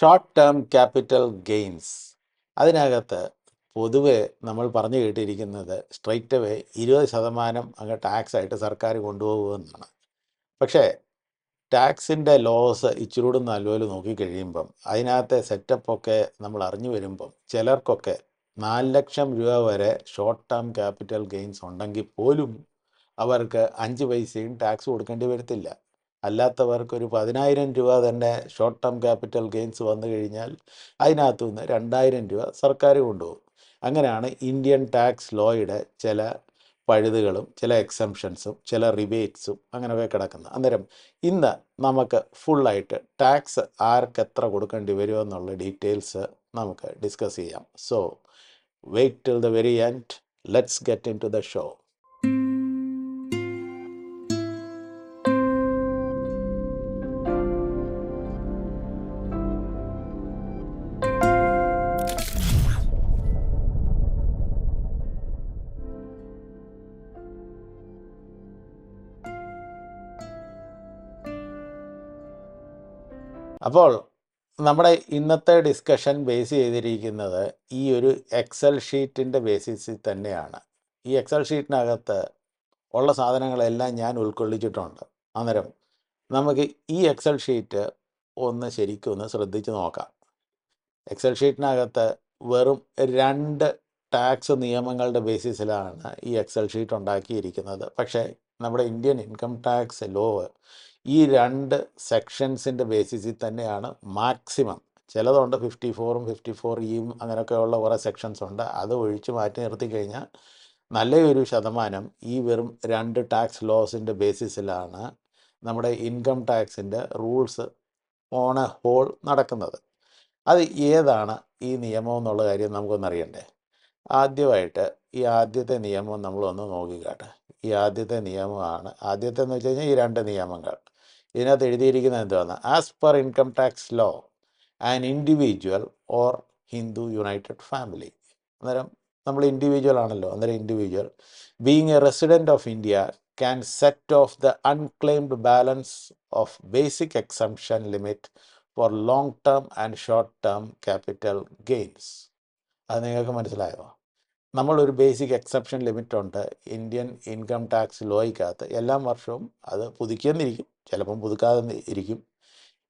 Short term capital gains അതിനകത്ത് പൊതുവെ നമ്മൾ പറഞ്ഞു കേട്ടിരിക്കുന്നത് സ്ട്രൈറ്റ് അവേ ഇരുപത് ശതമാനം അങ്ങ് ടാക്സ് ആയിട്ട് സർക്കാർ കൊണ്ടുപോകുമെന്നാണ് പക്ഷേ ടാക്സിന്റെ ലോസ് ഇച്ചിരൂടെ നല്ലപോലെ നോക്കിക്കഴിയുമ്പം അതിനകത്തെ സെറ്റപ്പൊക്കെ നമ്മൾ അറിഞ്ഞു വരുമ്പം ചിലർക്കൊക്കെ നാല് ലക്ഷം രൂപ വരെ ഷോർട്ട് ടേം ക്യാപിറ്റൽ ഗെയിൻസ് ഉണ്ടെങ്കിൽ പോലും അവർക്ക് അഞ്ച് പൈസയും ടാക്സ് കൊടുക്കേണ്ടി വരത്തില്ല. അല്ലാത്തവർക്ക് ഒരു പതിനായിരം രൂപ തന്നെ ഷോർട്ട് ടേം ക്യാപിറ്റൽ ഗെയിൻസ് വന്നു കഴിഞ്ഞാൽ അതിനകത്തു നിന്ന് രണ്ടായിരം രൂപ സർക്കാർ കൊണ്ടുപോകും. അങ്ങനെയാണ് ഇന്ത്യൻ ടാക്സ് ലോയുടെ ചില പഴുതുകളും ചില എക്സംഷൻസും ചില റിബേറ്റ്സും അങ്ങനെയൊക്കെ കിടക്കുന്നത്. അന്നേരം ഇന്ന് നമുക്ക് ഫുള്ളായിട്ട് ടാക്സ് ആർക്ക് എത്ര കൊടുക്കേണ്ടി വരുമെന്നുള്ള ഡീറ്റെയിൽസ് നമുക്ക് ഡിസ്കസ് ചെയ്യാം. So wait till the very end let's get into the show അപ്പോൾ നമ്മുടെ ഇന്നത്തെ ഡിസ്കഷൻ ബേസ് ചെയ്തിരിക്കുന്നത് ഈ ഒരു എക്സൽ ഷീറ്റിന്റെ ബേസിസിൽ തന്നെയാണ്. ഈ എക്സൽ ഷീറ്റിനകത്ത് ഉള്ള സാധനങ്ങളെല്ലാം ഞാൻ ഉൾക്കൊള്ളിച്ചിട്ടുണ്ട്. അന്നേരം നമുക്ക് ഈ എക്സൽ ഷീറ്റ് ഒന്ന് ശരിക്കും ഒന്ന് ശ്രദ്ധിച്ച് നോക്കാം. എക്സൽ ഷീറ്റിനകത്ത് വെറും രണ്ട് ടാക്സ് നിയമങ്ങളുടെ ബേസിസിലാണ് ഈ എക്സൽ ഷീറ്റ് ഉണ്ടാക്കിയിരിക്കുന്നത്. പക്ഷേ നമ്മുടെ ഇന്ത്യൻ ഇൻകം ടാക്സ് ലോ ഈ രണ്ട് സെക്ഷൻസിന്റെ ബേസിസിൽ തന്നെയാണ് മാക്സിമം ചിലതുണ്ട് ഫിഫ്റ്റി ഫോറും ഫിഫ്റ്റി ഫോർ ഇയും അങ്ങനെയൊക്കെയുള്ള കുറേ സെക്ഷൻസ് ഉണ്ട്. അത് ഒഴിച്ച് മാറ്റി നിർത്തി കഴിഞ്ഞാൽ നല്ലൊരു ശതമാനം ഈ വെറും രണ്ട് ടാക്സ് ലോസിന്റെ ബേസിസിലാണ് നമ്മുടെ ഇൻകം ടാക്സിന്റെ റൂൾസ് ഓൺ എ ഹോൾ നടക്കുന്നത്. അത് ഏതാണ് ഈ നിയമം എന്നുള്ള കാര്യം നമുക്കൊന്നറിയണ്ടേ ആദ്യമായിട്ട് ഈ ആദ്യത്തെ നിയമം നമ്മളൊന്ന് നോക്കിക്കാട്ടെ. ഈ ആദ്യത്തെ നിയമമാണ് ആദ്യത്തെ എന്ന് വെച്ച് കഴിഞ്ഞാൽ ഈ രണ്ട് നിയമങ്ങൾ. ഇതിനകത്ത് എഴുതിയിരിക്കുന്നത് എന്താണ് as per income tax law an individual or Hindu united family അന്നേരം നമ്മൾ ഇൻഡിവിജ്വൽ ആണല്ലോ. അന്നേരം individual being a resident of India can set off the unclaimed balance of basic exemption limit for long term and short term capital gains അത് നിങ്ങൾക്ക് മനസ്സിലായോ? നമ്മളൊരു basic exception limit ഉണ്ട്. Indian income tax ലോയ്ക്കകത്ത് എല്ലാ വർഷവും അത് പുതുക്കിയെന്നിരിക്കും. ചിലപ്പം പുതുക്കാതെ ഇരിക്കും.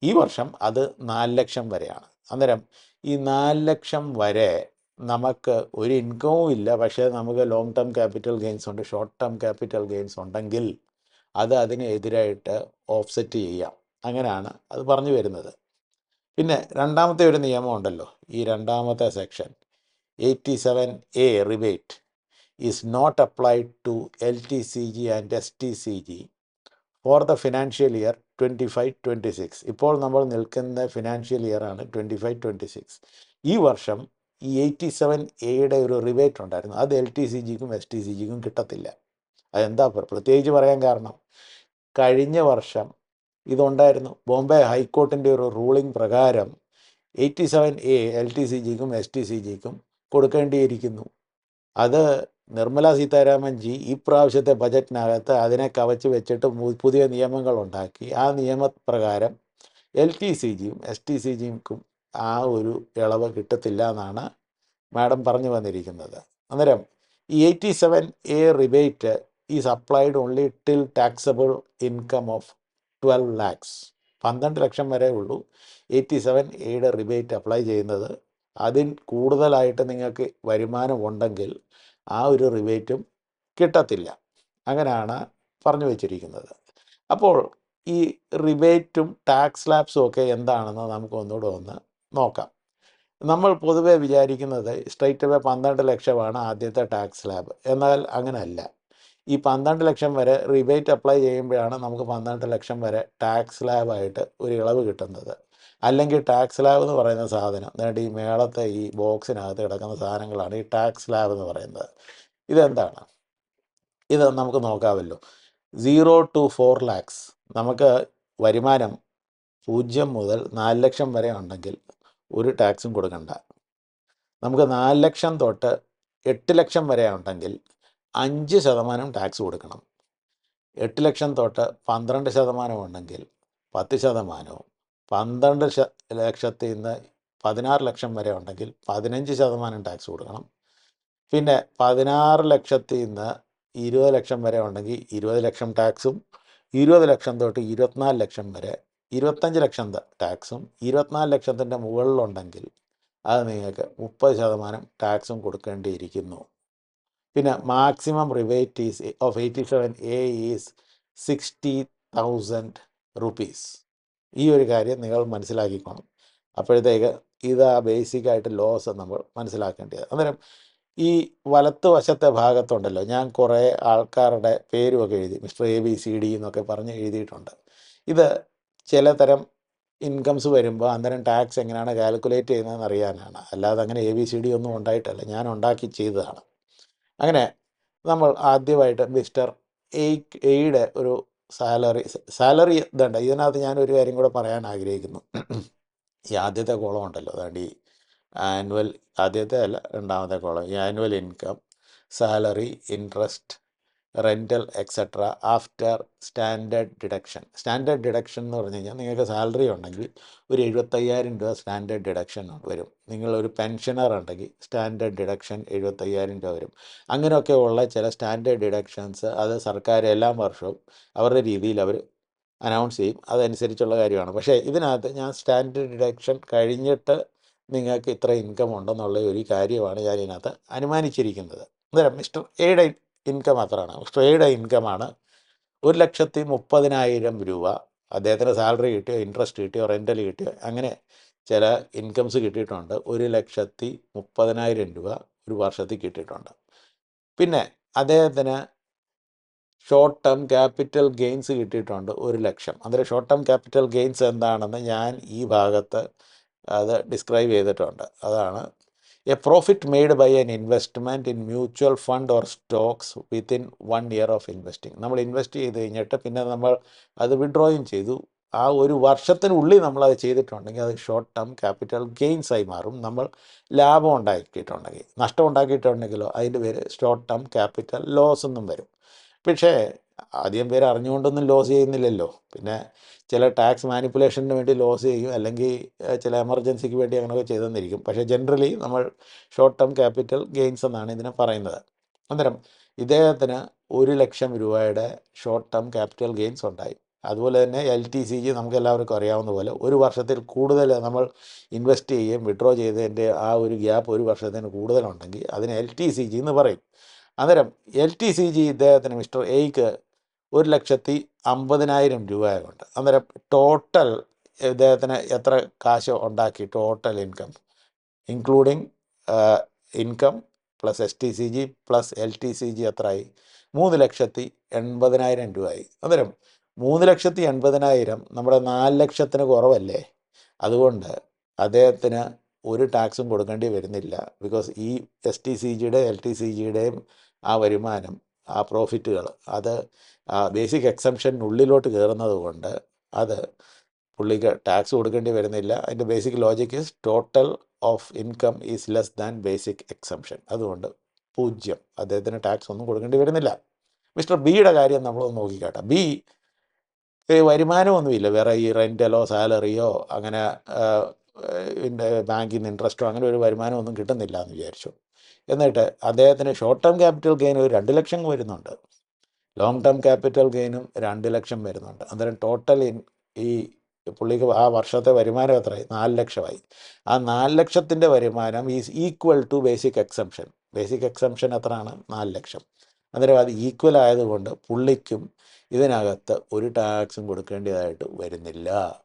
ഈ വർഷം അത് നാല് ലക്ഷം വരെയാണ്. അന്നേരം ഈ നാല് ലക്ഷം വരെ നമുക്ക് ഒരു ഇൻകവും ഇല്ല. പക്ഷേ നമുക്ക് ലോങ് ടേം ക്യാപിറ്റൽ ഗെയിൻസ് ഉണ്ട് ഷോർട്ട് ടേം ക്യാപിറ്റൽ ഗെയിൻസ് ഉണ്ടെങ്കിൽ അത് അതിനെതിരായിട്ട് ഓഫ്സെറ്റ് ചെയ്യാം. അങ്ങനെയാണ് അത് പറഞ്ഞു വരുന്നത്. പിന്നെ രണ്ടാമത്തെ ഒരു നിയമമുണ്ടല്ലോ ഈ രണ്ടാമത്തെ section eighty seven A rebate is not applied to L T C G and S T C G for the financial year twenty five twenty six ഇപ്പോൾ നമ്മൾ നിൽക്കുന്ന ഫിനാൻഷ്യൽ ഇയർ ആണ് ട്വന്റി ഫൈവ് ട്വന്റി സിക്സ് ഈ വർഷം ഈ eighty seven എയുടെ ഒരു rebate ഉണ്ടായിരുന്നു. അത് എൽ ടി സി ജിക്കും എസ് ടി സി ജിക്കും കിട്ടത്തില്ല. അതെന്താ പ്ര- പ്രത്യേകിച്ച് പറയാൻ കാരണം കഴിഞ്ഞ വർഷം ഇതുണ്ടായിരുന്നു. ബോംബെ ഹൈക്കോർട്ടിന്റെ ഒരു റൂളിംഗ് പ്രകാരം eighty seven A L T C ജിക്കും S T C ജിക്കും കൊടുക്കേണ്ടിയിരിക്കുന്നു. അത് നിർമ്മല സീതാരാമൻ ജി ഈ പ്രാവശ്യത്തെ ബജറ്റിനകത്ത് അതിനെ കവച്ച് വെച്ചിട്ട് പുതിയ നിയമങ്ങൾ ഉണ്ടാക്കി ആ നിയമപ്രകാരം എൽ ടി സി ജിയും എസ് ടി സി ജിക്കും ആ ഒരു ഇളവ് കിട്ടത്തില്ല എന്നാണ് മാഡം പറഞ്ഞു വന്നിരിക്കുന്നത്. അന്നേരം ഈ eighty seven A rebate is applied only till taxable income of twelve lakhs. പന്ത്രണ്ട് ലക്ഷം വരെ ഉള്ളൂ എയ്റ്റി സെവൻ എയുടെ റിബേറ്റ് അപ്ലൈ ചെയ്യുന്നത്. അതിൽ കൂടുതലായിട്ട് നിങ്ങൾക്ക് വരുമാനം ഉണ്ടെങ്കിൽ ആ ഒരു റിബേറ്റും കിട്ടത്തില്ല. അങ്ങനെയാണ് പറഞ്ഞു വച്ചിരിക്കുന്നത്. അപ്പോൾ ഈ റിബേറ്റും ടാക്സ് ലാബ്സും ഒക്കെ എന്താണെന്ന് നമുക്ക് ഒന്നുകൂടെ ഒന്ന് നോക്കാം. നമ്മൾ പൊതുവേ വിചാരിക്കുന്നത് സ്ട്രൈറ്റ് അവേ പന്ത്രണ്ട് ലക്ഷമാണ് ആദ്യത്തെ ടാക്സ് ലാബ് എന്നാൽ അങ്ങനെയല്ല ഈ പന്ത്രണ്ട് ലക്ഷം വരെ റിബേറ്റ് അപ്ലൈ ചെയ്യുമ്പോഴാണ് നമുക്ക് പന്ത്രണ്ട് ലക്ഷം വരെ ടാക്സ് ലാബായിട്ട് ഒരു ഇളവ് കിട്ടുന്നത്. അല്ലെങ്കിൽ ടാക്സ് ലാബ് എന്ന് പറയുന്ന സാധനം. എന്നിട്ട് ഈ മേളത്തെ ഈ ബോക്സിനകത്ത് കിടക്കുന്ന സാധനങ്ങളാണ് ഈ ടാക്സ് ലാബ് എന്ന് പറയുന്നത്. ഇതെന്താണ്? ഇത് നമുക്ക് നോക്കാമല്ലോ. സീറോ ടു ഫോർ ലാക്സ് നമുക്ക് വരുമാനം പൂജ്യം മുതൽ നാല് ലക്ഷം വരെ ഉണ്ടെങ്കിൽ ഒരു ടാക്സും കൊടുക്കണ്ട. നമുക്ക് നാല് ലക്ഷം തൊട്ട് എട്ട് ലക്ഷം വരെ ഉണ്ടെങ്കിൽ അഞ്ച് ശതമാനം ടാക്സ് കൊടുക്കണം. എട്ട് ലക്ഷം തൊട്ട് പന്ത്രണ്ട് ശതമാനം ഉണ്ടെങ്കിൽ പത്ത് ശതമാനവും പന്ത്രണ്ട് ശ- ലക്ഷത്തിൽ നിന്ന് പതിനാറ് ലക്ഷം വരെ ഉണ്ടെങ്കിൽ പതിനഞ്ച് ശതമാനം ടാക്സ് കൊടുക്കണം. പിന്നെ പതിനാറ് ലക്ഷത്തിൽ നിന്ന് ഇരുപത് ലക്ഷം വരെ ഉണ്ടെങ്കിൽ ഇരുപത് ലക്ഷം ടാക്സും ഇരുപത് ലക്ഷം തൊട്ട് ഇരുപത്തിനാല് ലക്ഷം വരെ ഇരുപത്തഞ്ച് ലക്ഷം ടാക്സും ഇരുപത്തിനാല് ലക്ഷത്തിന്റെ മുകളിലുണ്ടെങ്കിൽ അത് നിങ്ങൾക്ക് മുപ്പത് ശതമാനം ടാക്സും കൊടുക്കേണ്ടിയിരിക്കുന്നു. പിന്നെ maximum rebate is of eighty seven A is sixty thousand rupees ഈ ഒരു കാര്യം നിങ്ങൾ മനസ്സിലാക്കിക്കോണം. അപ്പോഴത്തേക്ക് ഇത് ബേസിക്കായിട്ട് ലോസ് നമ്മൾ മനസ്സിലാക്കേണ്ടത്. അന്നേരം ഈ വലത്ത് വശത്തെ ഭാഗത്തുണ്ടല്ലോ ഞാൻ കുറേ ആൾക്കാരുടെ പേരുമൊക്കെ എഴുതി mister A B C D എന്നൊക്കെ പറഞ്ഞ് എഴുതിയിട്ടുണ്ട്. ഇത് ചിലതരം ഇൻകംസ് വരുമ്പോൾ അന്നേരം ടാക്സ് എങ്ങനെയാണ് കാൽക്കുലേറ്റ് ചെയ്യുന്നതെന്ന് അറിയാനാണ്. അല്ലാതെ അങ്ങനെ എ ബി സി ഡി ഒന്നും ഉണ്ടായിട്ടല്ല. ഞാൻ ഉണ്ടാക്കി ചെയ്തതാണ്. അങ്ങനെ നമ്മൾ ആദ്യമായിട്ട് മിസ്റ്റർ എയ്ക്ക് എയുടെ ഒരു സാലറി സാലറി ഇതുണ്ട്. ഇതിനകത്ത് ഒരു കാര്യം കൂടെ പറയാൻ ആഗ്രഹിക്കുന്നു. ഈ ആദ്യത്തെ കോളം ഉണ്ടല്ലോ അതാണ്ട് ഈ ആനുവൽ ആദ്യത്തെ അല്ല രണ്ടാമത്തെ കോളം ഈ annual income salary interest rental etcetera after standard deduction standard deduction എന്ന് പറഞ്ഞു കഴിഞ്ഞാൽ നിങ്ങൾക്ക് സാലറി ഉണ്ടെങ്കിൽ ഒരു എഴുപത്തയ്യായിരം രൂപ സ്റ്റാൻഡേർഡ് ഡിഡക്ഷൻ വരും. നിങ്ങളൊരു പെൻഷനർ ഉണ്ടെങ്കിൽ സ്റ്റാൻഡേർഡ് ഡിഡക്ഷൻ എഴുപത്തയ്യായിരം രൂപ വരും. അങ്ങനെയൊക്കെ ഉള്ള ചില സ്റ്റാൻഡേർഡ് ഡിഡക്ഷൻസ് അത് സർക്കാർ എല്ലാ വർഷവും അവരുടെ രീതിയിൽ അവർ അനൗൺസ് ചെയ്യും. അതനുസരിച്ചുള്ള കാര്യമാണ്. പക്ഷേ ഇതിനകത്ത് ഞാൻ സ്റ്റാൻഡേർഡ് ഡിഡക്ഷൻ കഴിഞ്ഞിട്ട് നിങ്ങൾക്ക് ഇത്ര ഇൻകം ഉണ്ടെന്നുള്ള ഒരു കാര്യമാണ് ഞാൻ ഇതിനകത്ത് അനുമാനിച്ചിരിക്കുന്നത്. അന്നേരം മിസ്റ്റർ എയുടെ ഇൻകം അത്രയാണ് ഇൻകം ഇൻകമാണ് ഒരു ലക്ഷത്തി മുപ്പതിനായിരം രൂപ അദ്ദേഹത്തിന് സാലറി കിട്ടിയോ ഇൻട്രസ്റ്റ് കിട്ടിയോ റെന്റൽ കിട്ടിയോ അങ്ങനെ ചില ഇൻകംസ് കിട്ടിയിട്ടുണ്ട്. ഒരു ലക്ഷത്തി മുപ്പതിനായിരം രൂപ ഒരു വർഷത്തിൽ കിട്ടിയിട്ടുണ്ട്. പിന്നെ അദ്ദേഹത്തിന് ഷോർട്ട് ടേം ക്യാപിറ്റൽ ഗെയിൻസ് കിട്ടിയിട്ടുണ്ട് ഒരു ലക്ഷം. അതിൽ ഷോർട്ട് ടേം ക്യാപിറ്റൽ ഗെയിൻസ് എന്താണെന്ന് ഞാൻ ഈ ഭാഗത്ത് അത് ഡിസ്ക്രൈബ് ചെയ്തിട്ടുണ്ട്. അതാണ് a profit made by an investment in mutual fund or stocks within one year of investing നമ്മൾ ഇൻവെസ്റ്റ് ചെയ്ത് കഴിഞ്ഞിട്ട് പിന്നെ നമ്മൾ അത് വിഡ്രോയും ചെയ്തു. ആ ഒരു വർഷത്തിനുള്ളിൽ നമ്മൾ അത് ചെയ്തിട്ടുണ്ടെങ്കിൽ അത് ഷോർട്ട് ടേം ക്യാപിറ്റൽ ഗെയിൻസ് ആയി മാറും. നമ്മൾ ലാഭം ഉണ്ടാക്കിയിട്ടുണ്ടെങ്കിൽ. നഷ്ടം ഉണ്ടാക്കിയിട്ടുണ്ടെങ്കിലോ അതിന്റെ പേര് ഷോർട്ട് ടേം ക്യാപിറ്റൽ ലോസ് എന്നും വരും. പക്ഷേ അധികം പേര് അറിഞ്ഞുകൊണ്ടൊന്നും ലോസ് ചെയ്യുന്നില്ലല്ലോ. പിന്നെ ചില ടാക്സ് മാനിപ്പുലേഷന് വേണ്ടി ലോസ് ചെയ്യും അല്ലെങ്കിൽ ചില എമർജൻസിക്ക് വേണ്ടി അങ്ങനെയൊക്കെ ചെയ്തെന്നിരിക്കും പക്ഷേ ജനറലി നമ്മൾ ഷോർട്ട് ടേം ക്യാപിറ്റൽ ഗെയിൻസ് എന്നാണ് ഇതിനെ പറയുന്നത്. അന്നേരം ഇദ്ദേഹത്തിന് ഒരു ലക്ഷം രൂപയുടെ ഷോർട്ട് ടേം ക്യാപിറ്റൽ ഗെയിൻസ് ഉണ്ടായി. അതുപോലെ തന്നെ എൽ ടി സി ജി നമുക്ക് എല്ലാവർക്കും അറിയാവുന്ന പോലെ ഒരു വർഷത്തിൽ കൂടുതൽ നമ്മൾ ഇൻവെസ്റ്റ് ചെയ്യുകയും വിഡ്രോ ചെയ്തതിന്റെ ആ ഒരു ഗ്യാപ്പ് ഒരു വർഷത്തിന് കൂടുതലുണ്ടെങ്കിൽ അതിന് എൽ ടി സി ജി എന്ന് പറയും. അന്നേരം എൽ ടി സി ജി ഇദ്ദേഹത്തിന് മിസ്റ്റർ എയ്ക്ക് ഒരു ലക്ഷത്തി അമ്പതിനായിരം രൂപയുണ്ട് അന്നേരം ടോട്ടൽ ഇദ്ദേഹത്തിന് എത്ര കാശ് ഉണ്ടാക്കി? Total income including income plus S T C G plus L T C G എത്രയായി? മൂന്ന് ലക്ഷത്തി എൺപതിനായിരം രൂപയായി. അന്നേരം മൂന്ന് ലക്ഷത്തി എൺപതിനായിരം നമ്മുടെ നാല് ലക്ഷത്തിന് കുറവല്ലേ? അതുകൊണ്ട് അദ്ദേഹത്തിന് ഒരു ടാക്സും കൊടുക്കേണ്ടി വരുന്നില്ല. ബിക്കോസ് ഈ എസ് ടി സി ജിയുടെ എൽ ടി സി ജിയുടെയും ആ വരുമാനം ആ പ്രോഫിറ്റുകൾ അത് ബേസിക് എക്സംഷനുള്ളിലോട്ട് കയറുന്നത് കൊണ്ട് അത് പുള്ളിക്ക് ടാക്സ് കൊടുക്കേണ്ടി വരുന്നില്ല. അതിന്റെ basic logic is total of income is less than basic exemption. അതുകൊണ്ട് പൂജ്യം. അദ്ദേഹത്തിന് ടാക്സ് ഒന്നും കൊടുക്കേണ്ടി വരുന്നില്ല. മിസ്റ്റർ ബിയുടെ കാര്യം നമ്മളൊന്ന് നോക്കിക്കാട്ടെ. ബി വരുമാനമൊന്നുമില്ല. വേറെ ഈ റെന്റലോ സാലറിയോ അങ്ങനെ ബാങ്കിൽ നിന്ന് ഇൻട്രസ്റ്റോ അങ്ങനെ ഒരു വരുമാനമൊന്നും കിട്ടുന്നില്ല എന്ന് വിചാരിച്ചു. എന്നിട്ട് അദ്ദേഹത്തിന് ഷോർട്ട് ടേം ക്യാപിറ്റൽ ഗെയിൻ ഒരു രണ്ട് ലക്ഷം വരുന്നുണ്ട്. ലോങ് ടേം ക്യാപിറ്റൽ ഗെയിനും രണ്ട് ലക്ഷം വരുന്നുണ്ട്. അന്നേരം ടോട്ടൽ ഈ പുള്ളിക്ക് ആ വർഷത്തെ വരുമാനം എത്രയായി? നാല് ലക്ഷമായി. ആ നാല് ലക്ഷത്തിന്റെ വരുമാനം is equal to basic exemption basic exemption എത്രയാണ്? നാല് ലക്ഷം. അന്നേരം അത് ഈക്വൽ ആയതുകൊണ്ട് പുള്ളിക്കും ഇതിനകത്ത് ഒരു ടാക്സും കൊടുക്കേണ്ടതായിട്ട് വരുന്നില്ല.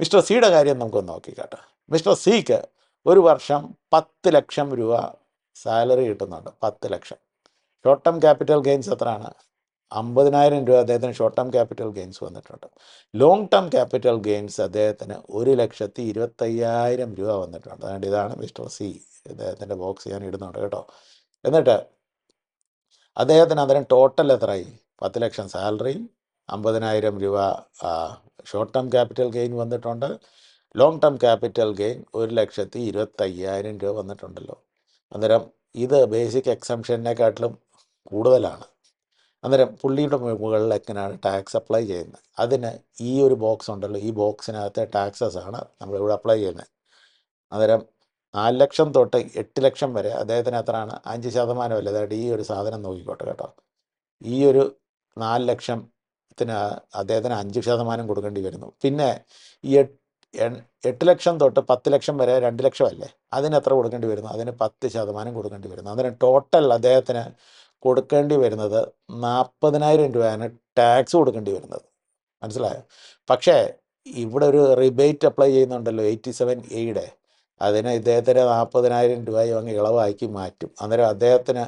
മിസ്റ്റർ സിയുടെ കാര്യം നമുക്കൊന്ന് നോക്കിക്കാട്ടെ. മിസ്റ്റർ സിക്ക് ഒരു വർഷം പത്ത് ലക്ഷം രൂപ സാലറി കിട്ടുന്നുണ്ട്. പത്ത് ലക്ഷം. ഷോർട്ട് ടേം ക്യാപിറ്റൽ ഗെയിൻസ് എത്രയാണ്? അമ്പതിനായിരം രൂപ അദ്ദേഹത്തിന് ഷോർട്ട് ടേം ക്യാപിറ്റൽ ഗെയിൻസ് വന്നിട്ടുണ്ട്. ലോങ് ടേം ക്യാപിറ്റൽ ഗെയിൻസ് അദ്ദേഹത്തിന് ഒരു ലക്ഷത്തി ഇരുപത്തയ്യായിരം രൂപ വന്നിട്ടുണ്ട്. അതുകൊണ്ട് ഇതാണ് മിസ്റ്റർ സി. അദ്ദേഹത്തിന്റെ ബോക്സ് ഞാൻ ഇടുന്നുണ്ട് കേട്ടോ. എന്നിട്ട് അദ്ദേഹത്തിന് അന്നേരം ടോട്ടൽ എത്രയായി? പത്ത് ലക്ഷം സാലറിയും അമ്പതിനായിരം രൂപ ഷോർട്ട് ടേം ക്യാപിറ്റൽ ഗെയിൻ വന്നിട്ടുണ്ട്. ലോങ് ടേം ക്യാപിറ്റൽ ഗെയിൻ ഒരു ലക്ഷത്തി ഇരുപത്തയ്യായിരം രൂപ വന്നിട്ടുണ്ടല്ലോ. അന്നേരം ഇത് ബേസിക് എക്സംഷനെക്കാട്ടിലും കൂടുതലാണ്. അന്നേരം പുള്ളിയുടെ മുകളിൽ എങ്ങനെയാണ് ടാക്സ് അപ്ലൈ ചെയ്യുന്നത്. അതിന് ഈ ഒരു ബോക്സ് ഉണ്ടല്ലോ ഈ ബോക്സിനകത്തെ ടാക്സസ് ആണ് നമ്മൾ ഇവിടെ അപ്ലൈ ചെയ്യുന്നത്. അന്നേരം നാല് ലക്ഷം തൊട്ട് എട്ട് ലക്ഷം വരെ അദ്ദേഹത്തിന് എത്രയാണ് അഞ്ച് ശതമാനമല്ല അതായത് ഈ ഒരു സാധനം നോക്കിക്കോട്ടെ കേട്ടോ. ഈ ഒരു നാല് ലക്ഷത്തിന് അദ്ദേഹത്തിന് അഞ്ച് ശതമാനം കൊടുക്കേണ്ടി വരുന്നു. പിന്നെ ഈ എട്ട് ലക്ഷം തൊട്ട് പത്ത് ലക്ഷം വരെ രണ്ട് ലക്ഷം അല്ലേ? അതിന് എത്ര കൊടുക്കേണ്ടി വരുന്നു? അതിന് പത്ത് ശതമാനം കൊടുക്കേണ്ടി വരുന്നു. അന്നേരം ടോട്ടൽ അദ്ദേഹത്തിന് കൊടുക്കേണ്ടി വരുന്നത് നാൽപ്പതിനായിരം രൂപയാണ് ടാക്സ് കൊടുക്കേണ്ടി വരുന്നത്. മനസ്സിലായോ? പക്ഷേ ഇവിടെ ഒരു റിബേറ്റ് അപ്ലൈ ചെയ്യുന്നുണ്ടല്ലോ എയ്റ്റി സെവൻ എയുടെ. അതിന് ഇദ്ദേഹത്തിന് നാൽപ്പതിനായിരം രൂപയും അങ്ങ് ഇളവാക്കി മാറ്റും. അന്നേരം അദ്ദേഹത്തിന്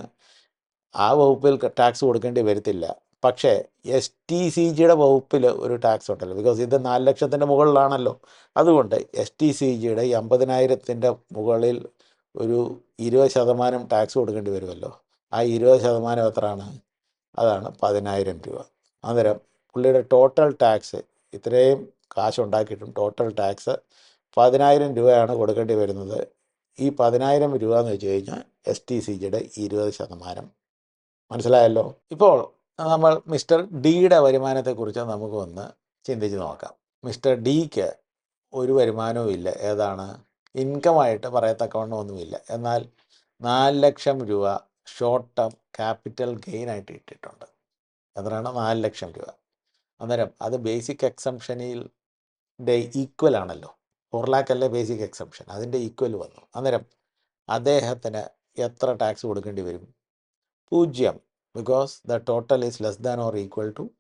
ആ വകുപ്പിൽ ടാക്സ് കൊടുക്കേണ്ടി വരത്തില്ല. പക്ഷേ എസ് ടി സി ജിയുടെ വകുപ്പിൽ ഒരു ടാക്സ് ഉണ്ടല്ലോ. ബിക്കോസ് ഇത് നാല് ലക്ഷത്തിന്റെ മുകളിലാണല്ലോ. അതുകൊണ്ട് എസ് ടി സി ജിയുടെ ഈ അമ്പതിനായിരത്തിന്റെ മുകളിൽ ഒരു ഇരുപത് ശതമാനം ടാക്സ് കൊടുക്കേണ്ടി വരുമല്ലോ. ആ ഇരുപത് ശതമാനം എത്രയാണ്? അതാണ് പതിനായിരം രൂപ. അന്നേരം പുള്ളിയുടെ ടോട്ടൽ ടാക്സ് ഇത്രയും കാശുണ്ടാക്കിയിട്ടും ടോട്ടൽ ടാക്സ് പതിനായിരം രൂപയാണ് കൊടുക്കേണ്ടി വരുന്നത്. ഈ പതിനായിരം രൂപ എന്ന് വെച്ച് കഴിഞ്ഞാൽ എസ് ടി സി ജിയുടെ ഇരുപത് ശതമാനം. മനസ്സിലായല്ലോ? ഇപ്പോൾ നമ്മൾ മിസ്റ്റർ ഡിയുടെ വരുമാനത്തെക്കുറിച്ച് നമുക്കൊന്ന് ചിന്തിച്ച് നോക്കാം. മിസ്റ്റർ ഡിക്ക് ഒരു വരുമാനവും ഇല്ല. ഏതാണ്? ഇൻകമായിട്ട് പറയത്തക്കവണ്ണം ഒന്നുമില്ല എന്നാൽ നാല് ലക്ഷം രൂപ ഷോർട്ട് ടേം ക്യാപിറ്റൽ ഗെയിൻ ആയിട്ട് ഇട്ടിട്ടുണ്ട്. എത്രയാണ്? നാല് ലക്ഷം രൂപ. അന്നേരം അത് ബേസിക് എക്സംഷനിൽ ഈക്വൽ ആണല്ലോ. ഫോർ ലാക്ക് അല്ലേ ബേസിക് എക്സംഷൻ? അതിന്റെ ഈക്വൽ വന്നു. അന്നേരം അദ്ദേഹത്തിന് എത്ര ടാക്സ് കൊടുക്കേണ്ടി വരും? പൂജ്യം. Because the total is less than or equal to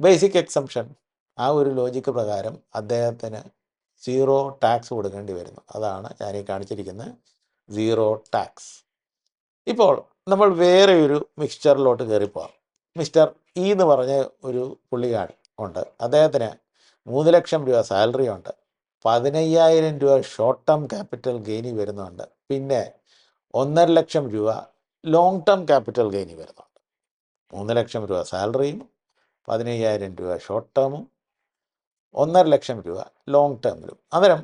basic exemption. ആ ഒരു ലോജിക്ക് പ്രകാരം അദ്ദേഹത്തിന് സീറോ ടാക്സ് കൊടുക്കേണ്ടി വരുന്നു. അതാണ് ഞാൻ ഈ കാണിച്ചിരിക്കുന്നത്. Zero tax. ഇപ്പോൾ നമ്മൾ വേറെ ഒരു മിക്സ്ചറിലോട്ട് കയറിപ്പോകാം മിസ്റ്റർ ഇ എന്ന് പറഞ്ഞ ഒരു പുള്ളിക്കാണ് ഉണ്ട്. അദ്ദേഹത്തിന് മൂന്ന് ലക്ഷം രൂപ സാലറി ഉണ്ട്. പതിനയ്യായിരം രൂപ ഷോർട്ട് ടേം ക്യാപിറ്റൽ ഗെയിനി വരുന്നുണ്ട്. പിന്നെ ഒന്നര ലക്ഷം രൂപ ലോങ് ടേം ക്യാപിറ്റൽ ഗെയിനി വരുന്നുണ്ട്. മൂന്ന് ലക്ഷം രൂപ സാലറിയും പതിനയ്യായിരം രൂപ ഷോർട്ട് ടേമും ഒന്നര ലക്ഷം രൂപ ലോങ് ടേമിലും അന്നേരം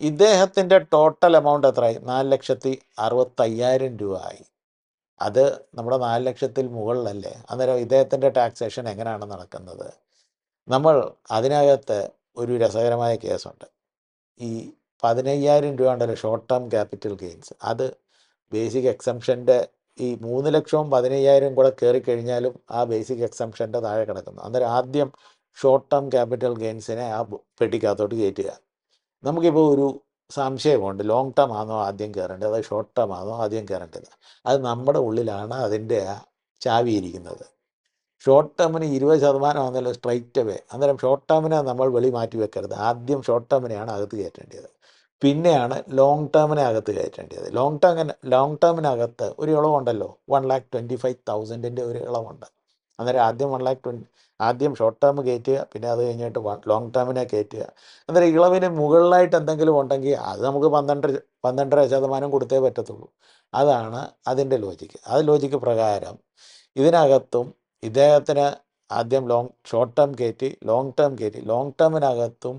ഇദ്ദേഹത്തിന്റെ ടോട്ടൽ എമൗണ്ട് എത്രയായി? നാല് ലക്ഷത്തി അറുപത്തയ്യായിരം രൂപ ആയി. അത് നമ്മുടെ നാല് ലക്ഷത്തിൽ മുകളിലല്ലേ? അന്നേരം ഇദ്ദേഹത്തിന്റെ ടാക്സേഷൻ എങ്ങനെയാണ് നടക്കുന്നത്? നമ്മൾ അതിനകത്ത് ഒരു രസകരമായ കേസുണ്ട്. ഈ പതിനയ്യായിരം രൂപ ഉണ്ടല്ലോ ഷോർട്ട് ടേം ക്യാപിറ്റൽ ഗെയിൻസ് അത് ബേസിക് എക്സംഷന്റെ ഈ മൂന്ന് ലക്ഷവും പതിനയ്യായിരം കൂടെ കയറി കഴിഞ്ഞാലും ആ ബേസിക് എക്സംഷന്റെ താഴെ കിടക്കുന്നു. അന്നേരം ആദ്യം ഷോർട്ട് ടേം ക്യാപിറ്റൽ ഗെയിൻസിനെ ആ പെട്ടിക്കകത്തോട്ട് കയറ്റുക. നമുക്കിപ്പോൾ ഒരു സംശയമുണ്ട്. ലോങ് ടേം ആണോ ആദ്യം കയറേണ്ടത്? അതോ ഷോർട്ട് ടേം ആണോ ആദ്യം കയറേണ്ടത്? അത് നമ്മുടെ ഉള്ളിലാണ് അതിന്റെ ചാവിയിരിക്കുന്നത്. ഷോർട്ട് ടേമിന് ഇരുപത് ശതമാനമാണല്ലോ സ്ട്രൈറ്റ് അവേ അന്നേരം ഷോർട്ട് ടേമിനെ നമ്മൾ വെളി മാറ്റി വെക്കരുത്. ആദ്യം ഷോർട്ട് ടേമിനെയാണ് അകത്ത് കയറ്റേണ്ടത് പിന്നെയാണ് ലോങ് ടേമിനെ അകത്ത് കയറ്റേണ്ടത് ലോങ് ടേമിന് ലോങ് ടേമിനകത്ത് ഒരു ഇളവുണ്ടല്ലോ? വൺ ലാക്ക് ട്വന്റി ഫൈവ് തൗസൻഡിന്റെ ഒരു ഇളവുണ്ട്. അന്നേരം ആദ്യം വൺ ലാക്ക് ട്വന്റി ആദ്യം ഷോർട്ട് ടേം കയറ്റുക പിന്നെ അത് കഴിഞ്ഞിട്ട് ലോങ് ടേമിനെ കയറ്റുക അന്നേരം ഇളവിന് മുകളിലായിട്ട് എന്തെങ്കിലും ഉണ്ടെങ്കിൽ അത് നമുക്ക് പന്ത്രണ്ട് പന്ത്രണ്ടര ശതമാനം കൊടുത്തേ പറ്റത്തുള്ളൂ. അതാണ് അതിന്റെ ലോജിക്ക് ആ ലോജിക്ക് പ്രകാരം ഇതിനകത്തും ഇദ്ദേഹത്തിന് ആദ്യം ലോങ് ഷോർട്ട് ടേം കയറ്റി ലോങ് ടേം കയറ്റി ലോങ് ടേമിനകത്തും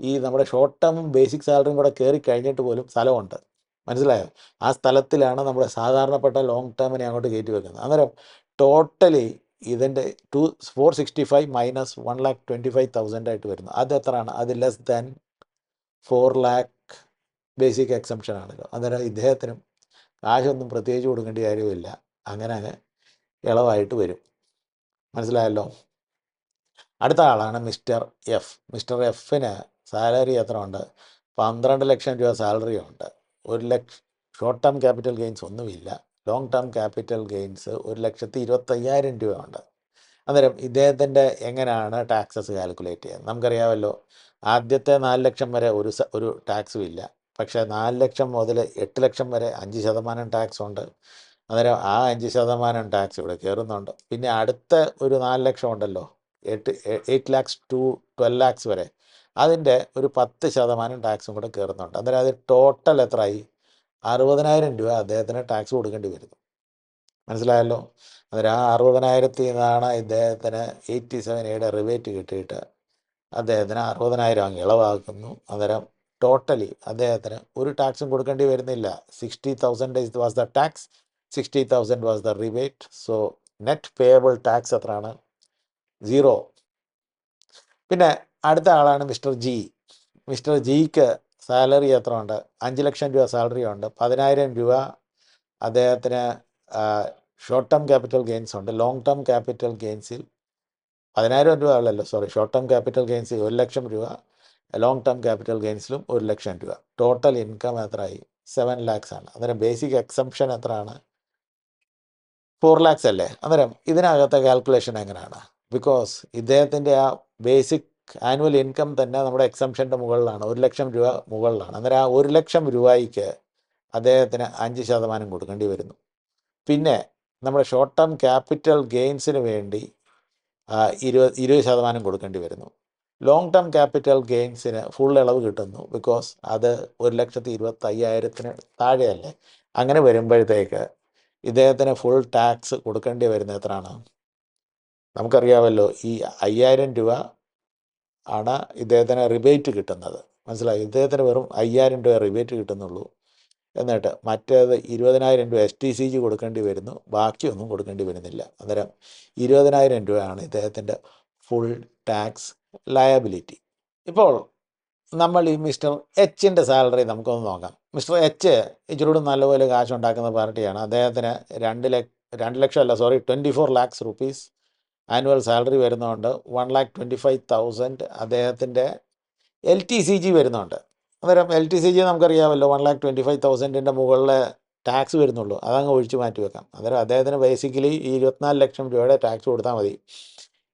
ഈ നമ്മുടെ ഷോർട്ട് ടേമും ബേസിക് സാലറിയും കൂടെ കയറി കഴിഞ്ഞിട്ട് പോലും സ്ഥലമുണ്ട്. മനസ്സിലായോ? ആ സ്ഥലത്തിലാണ് നമ്മുടെ സാധാരണപ്പെട്ട ലോങ് ടേമിനെ അങ്ങോട്ട് കയറ്റി വെക്കുന്നത്. അന്നേരം ടോട്ടലി ഇതിന്റെ two four sixty five minus one lakh twenty five thousand ആയിട്ട് വരുന്നു. അത് എത്രയാണ്? അത് less than four lakh basic exemption ആണല്ലോ അന്നേരം ഇദ്ദേഹത്തിനും കാശൊന്നും പ്രത്യേകിച്ച് കൊടുക്കേണ്ട കാര്യമില്ല അങ്ങനെ അങ്ങ് ഇളവായിട്ട് വരും. മനസ്സിലായല്ലോ? അടുത്ത ആളാണ് മിസ്റ്റർ എഫ്. മിസ്റ്റർ എഫിന് സാലറി എത്ര ഉണ്ട് പന്ത്രണ്ട് ലക്ഷം രൂപ സാലറി ഉണ്ട് ഒരു ലക്ഷം ഷോർട്ട് ടേം ക്യാപിറ്റൽ ഗെയിൻസ് ഒന്നുമില്ല. ലോങ് ടേം ക്യാപിറ്റൽ ഗെയിൻസ് ഒരു ലക്ഷത്തി ഇരുപത്തയ്യായിരം രൂപയുണ്ട്. അന്നേരം ഇദ്ദേഹത്തിന്റെ എങ്ങനെയാണ് ടാക്സസ് കാൽക്കുലേറ്റ് ചെയ്യുന്നത്? നമുക്കറിയാമല്ലോ ആദ്യത്തെ നാല് ലക്ഷം വരെ ഒരു ഒരു ടാക്സും ഇല്ല. പക്ഷേ നാല് ലക്ഷം മുതൽ എട്ട് ലക്ഷം വരെ അഞ്ച് ശതമാനം ടാക്സ് ഉണ്ട്. അന്നേരം ആ അഞ്ച് ശതമാനം ടാക്സ് ഇവിടെ കയറുന്നുണ്ട് പിന്നെ അടുത്ത ഒരു നാല് ലക്ഷം ഉണ്ടല്ലോ എട്ട് eight lakhs to twelve lakhs വരെ. അതിന്റെ ഒരു പത്ത് ശതമാനം ടാക്സും കൂടെ കയറുന്നുണ്ട് അന്നേരം അത് ടോട്ടൽ എത്രയായി? അറുപതിനായിരം രൂപ അദ്ദേഹത്തിന് ടാക്സ് കൊടുക്കേണ്ടി വരുന്നു. മനസ്സിലായല്ലോ? അന്നേരം ആ അറുപതിനായിരത്തിൽ നിന്നാണ് ഇദ്ദേഹത്തിന് എയ്റ്റി സെവൻ എയുടെ റിവേറ്റ് കിട്ടിയിട്ട് അദ്ദേഹത്തിന് അറുപതിനായിരം അങ്ങ് ഇളവാക്കുന്നു. അന്നേരം ടോട്ടലി അദ്ദേഹത്തിന് ഒരു ടാക്സും കൊടുക്കേണ്ടി വരുന്നില്ല. Sixty thousand was the tax sixty thousand was the rebate so net payable tax എത്രയാണ് സീറോ പിന്നെ അടുത്ത ആളാണ് മിസ്റ്റർ ജി മിസ്റ്റർ ജിക്ക് സാലറി എത്ര ഉണ്ട് അഞ്ച് ലക്ഷം രൂപ സാലറി ഉണ്ട്. പതിനായിരം രൂപ അദ്ദേഹത്തിന് ഷോർട്ട് ടേം ക്യാപിറ്റൽ ഗെയിൻസ് ഉണ്ട്. ലോങ് ടേം ക്യാപിറ്റൽ ഗെയിൻസിൽ പതിനായിരം രൂപ അല്ലല്ലോ സോറി ഷോർട്ട് ടേം ക്യാപിറ്റൽ ഗെയിൻസിൽ ഒരു ലക്ഷം രൂപ ലോങ് ടേം ക്യാപിറ്റൽ ഗെയിൻസിലും ഒരു ലക്ഷം രൂപ. ടോട്ടൽ ഇൻകം എത്രയായി? സെവൻ ലാക്സ് ആണ്. അന്നേരം ബേസിക് എക്സംഷൻ എത്രയാണ്? ഫോർ ലാക്സ് അല്ലേ? അന്നേരം ഇതിനകത്തെ കാൽക്കുലേഷൻ എങ്ങനെയാണ്? ബിക്കോസ് ഇദ്ദേഹത്തിന്റെ ആ ബേസിക് ആനുവൽ ഇൻകം തന്നെ നമ്മുടെ എക്സംഷന്റെ മുകളിലാണ്. ഒരു ലക്ഷം രൂപ മുകളിലാണ്. അന്നേരം ആ ഒരു ലക്ഷം രൂപയ്ക്ക് അദ്ദേഹത്തിന് അഞ്ച് ശതമാനം കൊടുക്കേണ്ടി വരുന്നു. പിന്നെ നമ്മുടെ ഷോർട്ട് ടേം ക്യാപിറ്റൽ ഗെയിൻസിന് വേണ്ടി ഇരുപത് ഇരുപത് ശതമാനം കൊടുക്കേണ്ടി വരുന്നു. ലോങ് ടേം ക്യാപിറ്റൽ ഗെയിൻസിന് ഫുൾ ഇളവ് കിട്ടുന്നു ബിക്കോസ് അത് ഒരു ലക്ഷത്തി ഇരുപത്തയ്യായിരത്തിന് താഴെയല്ലേ? അങ്ങനെ വരുമ്പോഴത്തേക്ക് ഇദ്ദേഹത്തിന് ഫുൾ ടാക്സ് കൊടുക്കേണ്ടി വരുന്നത് എത്രയാണ്? നമുക്കറിയാമല്ലോ ഈ അയ്യായിരം രൂപ ആണ് ഇദ്ദേഹത്തിന് റിബേറ്റ് കിട്ടുന്നത്. മനസ്സിലായി? ഇദ്ദേഹത്തിന് വെറും അയ്യായിരം രൂപ റിബേറ്റ് കിട്ടുന്നുള്ളൂ. എന്നിട്ട് മറ്റേത് ഇരുപതിനായിരം രൂപ എസ് ടി സി ജി കൊടുക്കേണ്ടി വരുന്നു. ബാക്കിയൊന്നും കൊടുക്കേണ്ടി വരുന്നില്ല. അന്നേരം ഇരുപതിനായിരം രൂപയാണ് ഇദ്ദേഹത്തിന്റെ ഫുൾ ടാക്സ് ലയബിലിറ്റി ഇപ്പോൾ നമ്മൾ ഈ മിസ്റ്റർ എച്ചിന്റെ സാലറി നമുക്കൊന്ന് നോക്കാം. മിസ്റ്റർ എച്ച് ഇച്ചിരൂടെ നല്ലപോലെ കാശുണ്ടാക്കുന്ന പാർട്ടിയാണ്. അദ്ദേഹത്തിന് രണ്ട് ലക്ഷ രണ്ട് ലക്ഷം അല്ല sorry twenty four lakhs rupees annual salary വരുന്നതുകൊണ്ട് one lakh twenty five thousand അദ്ദേഹത്തിന്റെ എൽ ടി സി ജി വരുന്നുണ്ട്. അന്നേരം എൽ ടി സി ജി നമുക്കറിയാമല്ലോ വൺ ലാക്ക് ട്വന്റി ഫൈവ് തൗസൻഡിന്റെ മുകളിൽ ടാക്സ് വരുന്നുള്ളൂ. അതങ്ങ് ഒഴിച്ച് മാറ്റി വെക്കാം. അന്നേരം അദ്ദേഹത്തിന് ബേസിക്കലി ഈ ഇരുപത്തിനാല് ലക്ഷം രൂപയുടെ ടാക്സ് കൊടുത്താൽ മതി.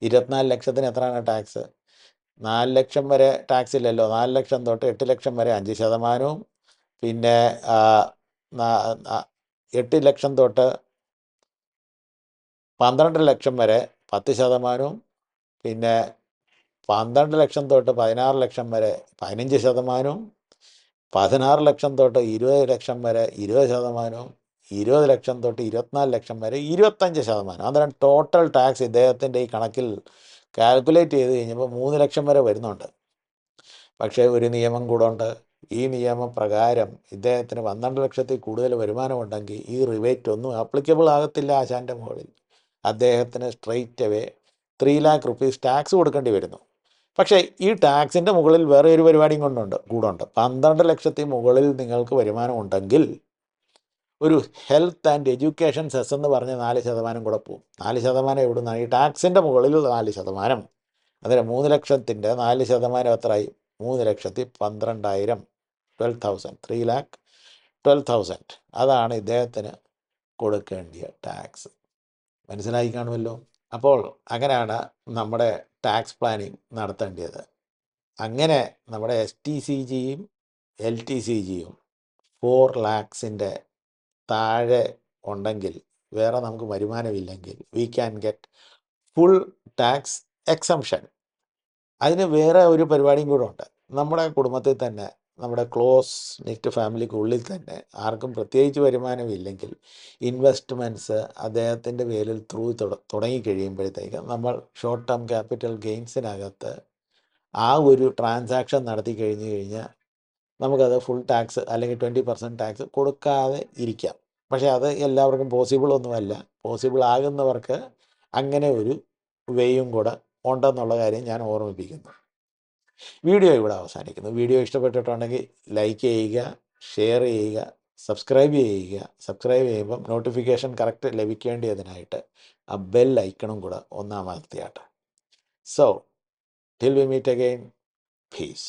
ഇരുപത്തിനാല് ലക്ഷത്തിന് എത്രയാണ് ടാക്സ് നാല് ലക്ഷം വരെ ടാക്സ് ഇല്ലല്ലോ. നാല് ലക്ഷം തൊട്ട് എട്ട് ലക്ഷം വരെ അഞ്ച് ശതമാനവും. പിന്നെ എട്ട് ലക്ഷം തൊട്ട് പന്ത്രണ്ട് ലക്ഷം വരെ പത്ത് ശതമാനവും പിന്നെ പന്ത്രണ്ട് ലക്ഷം തൊട്ട് പതിനാറ് ലക്ഷം വരെ പതിനഞ്ച് ശതമാനവും പതിനാറ് ലക്ഷം തൊട്ട് ഇരുപത് ലക്ഷം വരെ ഇരുപത് ശതമാനവും ഇരുപത് ലക്ഷം തൊട്ട് ഇരുപത്തിനാല് ലക്ഷം വരെ ഇരുപത്തഞ്ച് ശതമാനം. അന്നേരം ടോട്ടൽ ടാക്സ് ഇദ്ദേഹത്തിന്റെ ഈ കണക്കിൽ കാൽക്കുലേറ്റ് ചെയ്ത് കഴിഞ്ഞപ്പോൾ മൂന്ന് ലക്ഷം വരെ വരുന്നുണ്ട്. പക്ഷേ ഒരു നിയമം കൂടെ ഉണ്ട്. ഈ നിയമപ്രകാരം ഇദ്ദേഹത്തിന് പന്ത്രണ്ട് ലക്ഷത്തിൽ കൂടുതൽ വരുമാനമുണ്ടെങ്കിൽ ഈ റിബേറ്റ് ഒന്നും ആപ്ലിക്കബിൾ ആകത്തില്ല ആശാന്റെ മുകളിൽ. അദ്ദേഹത്തിന് straight away three lakh rupees tax കൊടുക്കേണ്ടി വരുന്നു. പക്ഷേ ഈ ടാക്സിന്റെ മുകളിൽ വേറെ ഒരു പരിപാടിയും കൊണ്ടുണ്ട് കൂടുണ്ട് പന്ത്രണ്ട് ലക്ഷത്തി മുകളിൽ നിങ്ങൾക്ക് വരുമാനം ഉണ്ടെങ്കിൽ ഒരു ഹെൽത്ത് ആൻഡ് എഡ്യൂക്കേഷൻ സെസ് എന്ന് പറഞ്ഞ് നാല് ശതമാനം കൂടെ പോകും നാല് ശതമാനം എവിടുന്നാണ്? ഈ ടാക്സിന്റെ മുകളിൽ നാല് ശതമാനം. അന്നേരം മൂന്ന് ലക്ഷത്തിന്റെ നാല് ശതമാനം എത്രയായി? മൂന്ന് ലക്ഷത്തി പന്ത്രണ്ടായിരം twelve thousand three lakh twelve thousand അതാണ് ഇദ്ദേഹത്തിന് കൊടുക്കേണ്ടിയ ടാക്സ് മനസ്സിലായി കാണുമല്ലോ. അപ്പോൾ അങ്ങനെയാണ് നമ്മുടെ ടാക്സ് പ്ലാനിങ് നടത്തേണ്ടത്. അങ്ങനെ നമ്മുടെ എസ് ടി സി ജിയും എൽ ടി സി ജിയും ഫോർ ലാക്സിന്റെ താഴെ ഉണ്ടെങ്കിൽ വേറെ നമുക്ക് വരുമാനമില്ലെങ്കിൽ we can get full tax exemption അതിന് വേറെ ഒരു പരിപാടിയും കൂടെ ഉണ്ട്. നമ്മുടെ കുടുംബത്തിൽ തന്നെ നമ്മുടെ ക്ലോസ് നെറ്റ് ഫാമിലിക്കുള്ളിൽ തന്നെ ആർക്കും പ്രത്യേകിച്ച് വരുമാനമില്ലെങ്കിൽ ഇൻവെസ്റ്റ്മെന്റ്സ് അദ്ദേഹത്തിന്റെ പേരിൽ ത്രൂ തുടങ്ങി കഴിയുമ്പോഴത്തേക്ക് നമ്മൾ ഷോർട്ട് ടേം ക്യാപിറ്റൽ ഗെയിൻസിനകത്ത് ആ ഒരു ട്രാൻസാക്ഷൻ നടത്തി കഴിഞ്ഞു കഴിഞ്ഞാൽ നമുക്കത് ഫുൾ ടാക്സ് അല്ലെങ്കിൽ ട്വന്റി പെർസെന്റ് ടാക്സ് കൊടുക്കാതെ ഇരിക്കാം. പക്ഷേ അത് എല്ലാവർക്കും പോസിബിൾ ഒന്നുമല്ല. പോസിബിൾ ആകുന്നവർക്ക് അങ്ങനെ ഒരു വേയും കൂടെ ഉണ്ടെന്നുള്ള കാര്യം ഞാൻ ഓർമ്മിപ്പിക്കുന്നു. വീഡിയോ ഇവിടെ അവസാനിക്കുന്നു. വീഡിയോ ഇഷ്ടപ്പെട്ടിട്ടുണ്ടെങ്കിൽ ലൈക്ക് ചെയ്യുക ഷെയർ ചെയ്യുക സബ്സ്ക്രൈബ് ചെയ്യുക. സബ്സ്ക്രൈബ് ചെയ്യുമ്പം നോട്ടിഫിക്കേഷൻ കറക്റ്റ് ലഭിക്കേണ്ടതിനായിട്ട് ആ ബെൽ ഐക്കണും കൂടെ ഒന്നാമത്തെയാട്ടെ so till we meet again peace